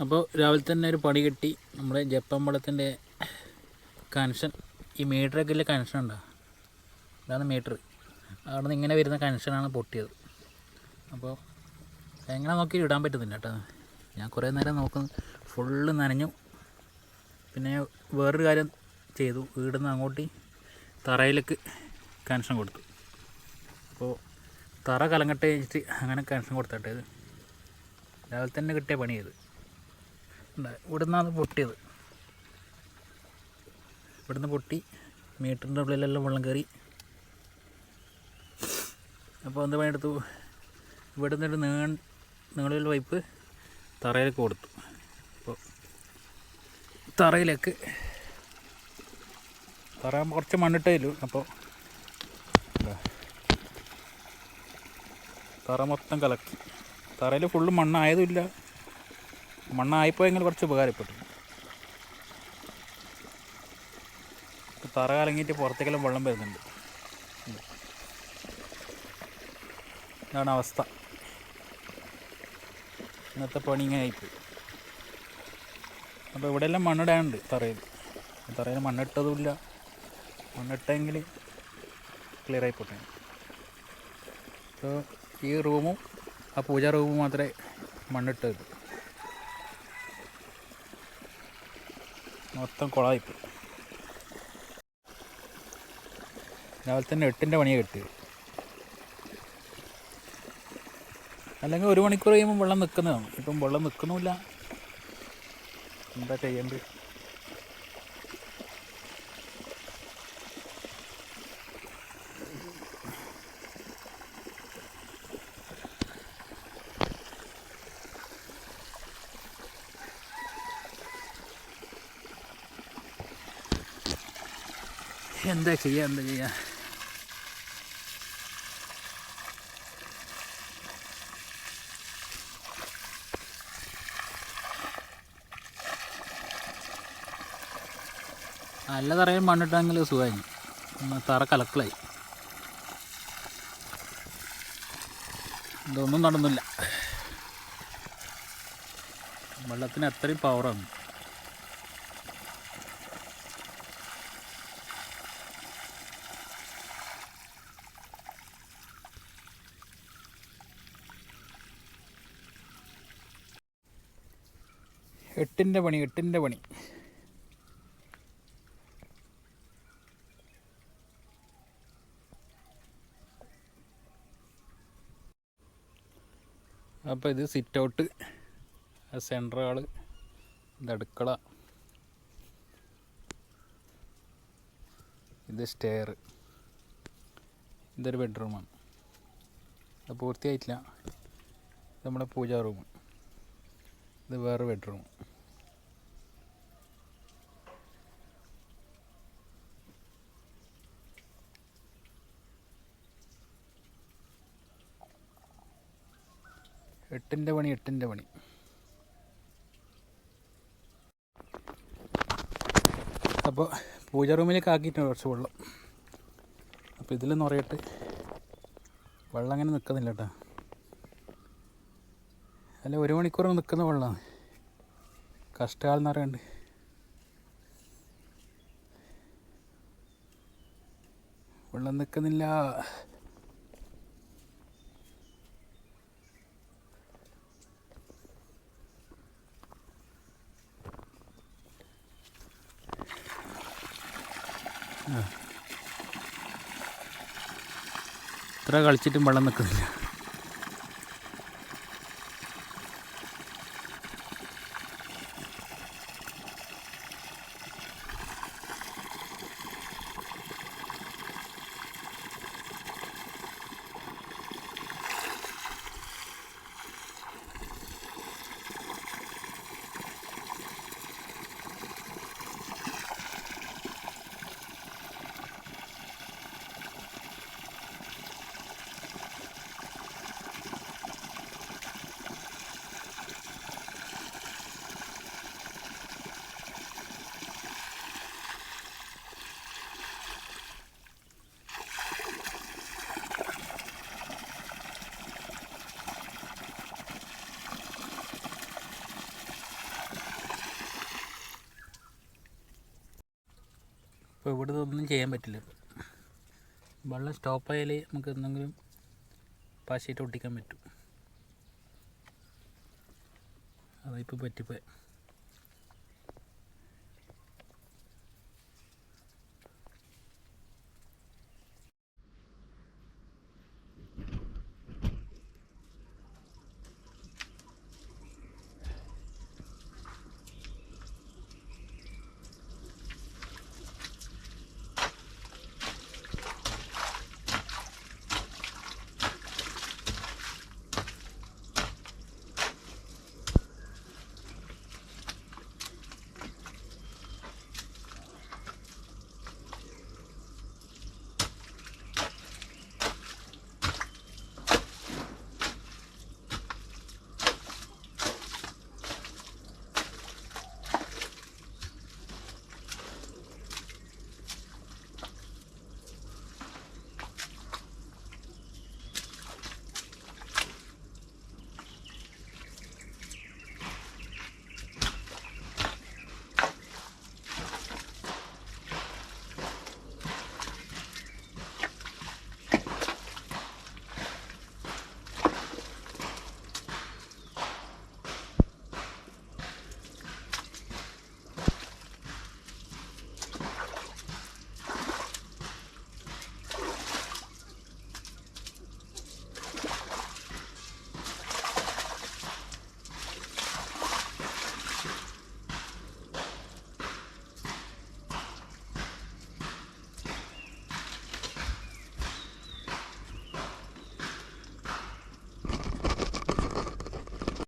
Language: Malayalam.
അപ്പോൾ രാവിലെ തന്നെ ഒരു പണി കിട്ടി നമ്മുടെ ജപ്പാൻ വെള്ളത്തിന്റെ കണക്ഷൻ ഈ മീറ്ററൊക്കെ ഇല്ല കണക്ഷൻ ഉണ്ടോ? ഇതാണ് മീറ്റർ. അവിടെ നിന്ന് ഇങ്ങനെ വരുന്ന കണക്ഷനാണ് പൊട്ടിയത്. അപ്പോൾ എങ്ങനെ നോക്കി ഇടാൻ പറ്റുന്നില്ല കേട്ടോ. ഞാൻ കുറേ നേരം നോക്കുന്നു. ഫുള്ള് നനഞ്ഞു. പിന്നെ വേറൊരു കാര്യം ചെയ്തു. വീടുന്ന് അങ്ങോട്ട് തറയിലേക്ക് കണക്ഷൻ കൊടുത്തു. അപ്പോൾ തറ വെച്ചിട്ട് അങ്ങനെ കണക്ഷൻ കൊടുത്തട്ടെ ഇത്. രാവിലെ തന്നെ കിട്ടിയ പണി ചെയ്ത് ഇവിടെ നിന്നാണ് പൊട്ടിയത്. ഇവിടുന്ന് പൊട്ടി മീറ്ററിന്റെ ഉള്ളിലെല്ലാം വെള്ളം കയറി. അപ്പോൾ എന്ത് പണിയെടുത്തു? ഇവിടെ നിന്നൊരു നീ നീളിൽ പൈപ്പ് തറയിലേക്ക് കൊടുത്തു. അപ്പോൾ തറയിലേക്ക് തറ കുറച്ച് മണ്ണിട്ടേ ഉള്ളൂ. അപ്പോൾ. തറ മൊത്തം കലക്കി. തറയിൽ ഫുള്ള് മണ്ണായതുമില്ല മണ്ണായിപ്പോയെങ്കിൽ കുറച്ച് ഉപകാരപ്പെട്ടു. തറ കലങ്ങിയിട്ട് പുറത്തേക്കെല്ലാം വെള്ളം വരുന്നുണ്ട്. ഇതാണ് അവസ്ഥ. ഇന്നത്തെ പണി ഇങ്ങനെ ആയിപ്പോയി. അപ്പോൾ ഇവിടെ എല്ലാം മണ്ണിടാനുണ്ട് തറയിൽ. തറയിൽ മണ്ണിട്ടതുമില്ല. മണ്ണിട്ടെങ്കിൽ ക്ലിയർ ആയി അപ്പോൾ ഈ റൂമും ആ പൂജാ റൂമും മാത്രമേ മണ്ണിട്ടത് മൊത്തം കുളമായിപ്പോയി. രാവിലെ തന്നെ എട്ടിന്റെ പണിയാണ് കിട്ടിയത്. അല്ലെങ്കിൽ ഒരു മണിക്കൂർ കഴിയുമ്പോൾ വെള്ളം നിൽക്കുന്നതാണ്. ഇപ്പം വെള്ളം നിൽക്കുന്നുമില്ല. എന്താ ചെയ്യേണ്ടത്? എന്താ ചെയ്യുക എന്താ ചെയ്യുക നല്ല തറയിൽ മണ്ണിട്ടെങ്കിൽ സുഖമായി. തറ കലക്കളായി. ഇതൊന്നും നടന്നില്ല. വെള്ളത്തിന് അത്രയും പവറാണ് എട്ടിന്റെ പണി എട്ടിന്റെ പണി. അപ്പോൾ ഇത് സിറ്റ് ഔട്ട് സെന്റർ ആൾ ഇത് അടുക്കള. ഇത് സ്റ്റെയർ ഇതൊരു ബെഡ്റൂമാണ് അത് പൂർത്തിയായിട്ടില്ല. നമ്മുടെ പൂജാ റൂം ഇത് വേറെ ബെഡ്റൂം എട്ടിന്റെ പണി എട്ടിന്റെ പണി. അപ്പോൾ പൂജ റൂമിലേക്ക് ആക്കിയിട്ടുണ്ട് കുറച്ച് വെള്ളം. അപ്പോൾ ഇതിൽ നിറയട്ട് വെള്ളം അങ്ങനെ നിൽക്കുന്നില്ല കേട്ടോ. അല്ല ഒരു മണിക്കൂർ നിൽക്കുന്ന വെള്ളമാണ്. കഷ്ടകാലം എന്ന് പറയണ്ട് വെള്ളം നിൽക്കുന്നില്ല. ഇത്ര കളിച്ചിട്ടും വെള്ളം നിൽക്കുന്നില്ല. ഇപ്പോൾ ഇവിടെ ഒന്നും ചെയ്യാൻ പറ്റില്ല. വെള്ളം സ്റ്റോപ്പായാലേ നമുക്ക് എന്തെങ്കിലും പശയിട്ട് ഒട്ടിക്കാൻ പറ്റും. അതിപ്പോൾ പറ്റിപ്പോയി.